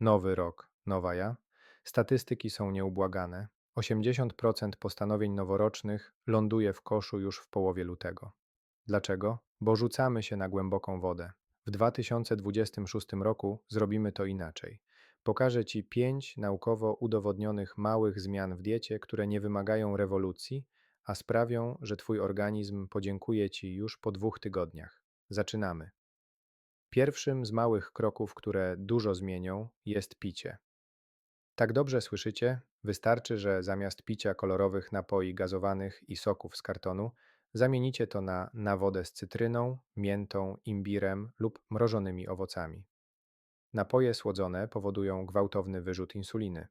Nowy rok, nowa ja. Statystyki są nieubłagane. 80% postanowień noworocznych ląduje w koszu już w połowie lutego. Dlaczego? Bo rzucamy się na głęboką wodę. W 2026 roku zrobimy to inaczej. Pokażę Ci pięć naukowo udowodnionych małych zmian w diecie, które nie wymagają rewolucji, a sprawią, że Twój organizm podziękuje Ci już po dwóch tygodniach. Zaczynamy. Pierwszym z małych kroków, które dużo zmienią, jest picie. Tak dobrze słyszycie? Wystarczy, że zamiast picia kolorowych napoi gazowanych i soków z kartonu, zamienicie to na, na wodę z cytryną, miętą, imbirem lub mrożonymi owocami. Napoje słodzone powodują gwałtowny wyrzut insuliny.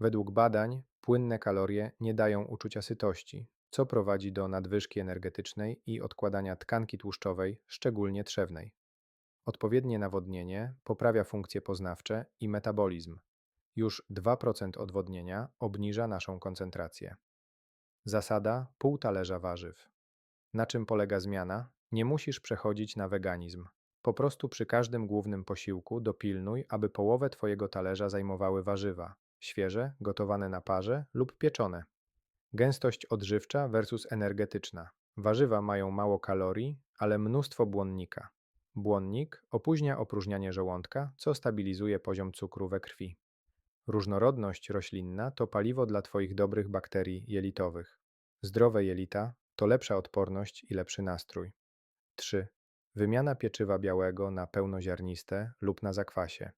Według badań płynne kalorie nie dają uczucia sytości, co prowadzi do nadwyżki energetycznej i odkładania tkanki tłuszczowej, szczególnie trzewnej. Odpowiednie nawodnienie poprawia funkcje poznawcze i metabolizm. Już 2% odwodnienia obniża naszą koncentrację. Zasada pół talerza warzyw. Na czym polega zmiana? Nie musisz przechodzić na weganizm. Po prostu przy każdym głównym posiłku dopilnuj, aby połowę Twojego talerza zajmowały warzywa świeże, gotowane na parze lub pieczone. Gęstość odżywcza versus energetyczna. Warzywa mają mało kalorii, ale mnóstwo błonnika. Błonnik opóźnia opróżnianie żołądka, co stabilizuje poziom cukru we krwi. Różnorodność roślinna to paliwo dla Twoich dobrych bakterii jelitowych. Zdrowe jelita to lepsza odporność i lepszy nastrój. 3. Wymiana pieczywa białego na pełnoziarniste lub na zakwasie.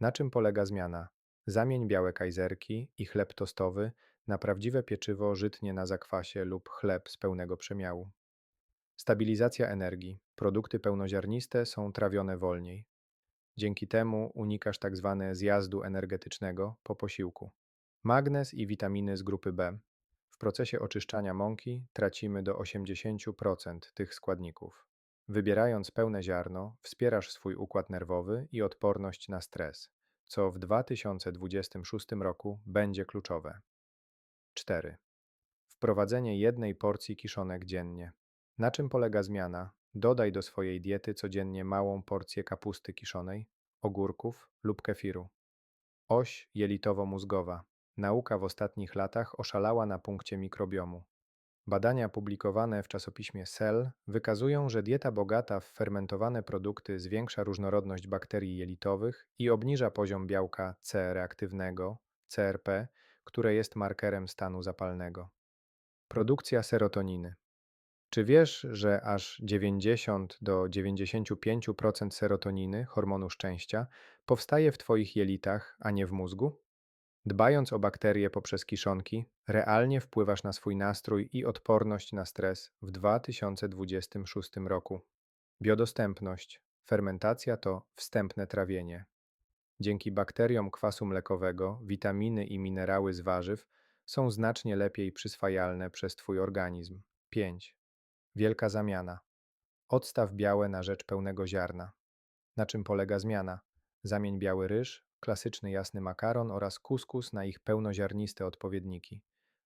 Na czym polega zmiana? Zamień białe kajzerki i chleb tostowy na prawdziwe pieczywo żytnie na zakwasie lub chleb z pełnego przemiału. Stabilizacja energii. Produkty pełnoziarniste są trawione wolniej. Dzięki temu unikasz tzw. zjazdu energetycznego po posiłku. Magnez i witaminy z grupy B. W procesie oczyszczania mąki tracimy do 80% tych składników. Wybierając pełne ziarno, wspierasz swój układ nerwowy i odporność na stres, co w 2026 roku będzie kluczowe. 4. Wprowadzenie jednej porcji kiszonek dziennie. Na czym polega zmiana? Dodaj do swojej diety codziennie małą porcję kapusty kiszonej, ogórków lub kefiru. Oś jelitowo-mózgowa. Nauka w ostatnich latach oszalała na punkcie mikrobiomu. Badania publikowane w czasopiśmie Cell wykazują, że dieta bogata w fermentowane produkty zwiększa różnorodność bakterii jelitowych i obniża poziom białka C reaktywnego, CRP, które jest markerem stanu zapalnego. Produkcja serotoniny. Czy wiesz, że aż 90 do 95% serotoniny, hormonu szczęścia, powstaje w Twoich jelitach, a nie w mózgu? Dbając o bakterie poprzez kiszonki, realnie wpływasz na swój nastrój i odporność na stres w 2026 roku. Biodostępność. Fermentacja to wstępne trawienie. Dzięki bakteriom kwasu mlekowego, witaminy i minerały z warzyw są znacznie lepiej przyswajalne przez Twój organizm. 5. Wielka zamiana. Odstaw białe na rzecz pełnego ziarna. Na czym polega zmiana? Zamień biały ryż, klasyczny jasny makaron oraz kuskus na ich pełnoziarniste odpowiedniki.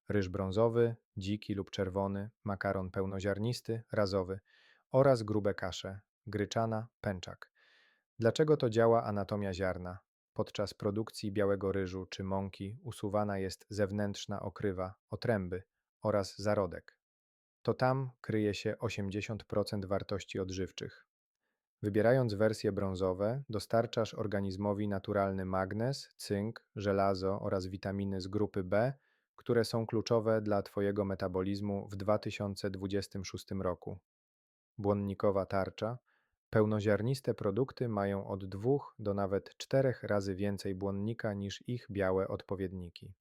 Ryż brązowy, dziki lub czerwony, makaron pełnoziarnisty, razowy oraz grube kasze, gryczana, pęczak. Dlaczego to działa anatomia ziarna? Podczas produkcji białego ryżu czy mąki usuwana jest zewnętrzna okrywa, otręby oraz zarodek. To tam kryje się 80% wartości odżywczych. Wybierając wersje brązowe, dostarczasz organizmowi naturalny magnez, cynk, żelazo oraz witaminy z grupy B, które są kluczowe dla Twojego metabolizmu w 2026 roku. Błonnikowa tarcza. Pełnoziarniste produkty mają od 2 do nawet 4 razy więcej błonnika niż ich białe odpowiedniki.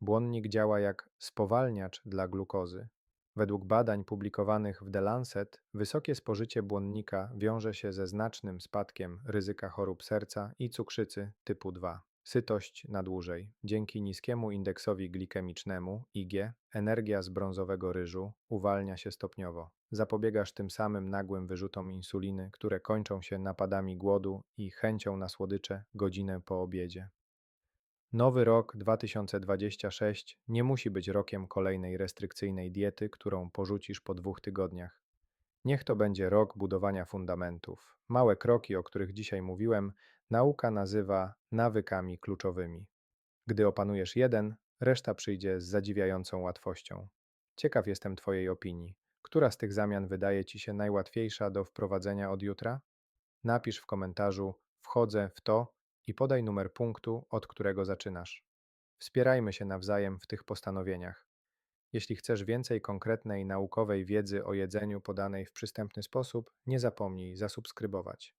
Błonnik działa jak spowalniacz dla glukozy. Według badań publikowanych w The Lancet, wysokie spożycie błonnika wiąże się ze znacznym spadkiem ryzyka chorób serca i cukrzycy typu 2. Sytość na dłużej. Dzięki niskiemu indeksowi glikemicznemu IG, energia z brązowego ryżu uwalnia się stopniowo. Zapobiegasz tym samym nagłym wyrzutom insuliny, które kończą się napadami głodu i chęcią na słodycze godzinę po obiedzie. Nowy rok 2026 nie musi być rokiem kolejnej restrykcyjnej diety, którą porzucisz po dwóch tygodniach. Niech to będzie rok budowania fundamentów. Małe kroki, o których dzisiaj mówiłem, nauka nazywa nawykami kluczowymi. Gdy opanujesz jeden, reszta przyjdzie z zadziwiającą łatwością. Ciekaw jestem Twojej opinii. Która z tych zamian wydaje Ci się najłatwiejsza do wprowadzenia od jutra? Napisz w komentarzu Wchodzę w to i podaj numer punktu, od którego zaczynasz. Wspierajmy się nawzajem w tych postanowieniach. Jeśli chcesz więcej konkretnej naukowej wiedzy o jedzeniu podanej w przystępny sposób, nie zapomnij zasubskrybować.